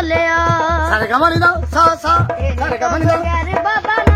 ਬੋਲਿਆ। ਸਾਰੇ ਕਮਾਨੀ ਦਾ ਸਾ ਸਾ ਸਾਰੇ ਦਾ। ਬਾਬਾ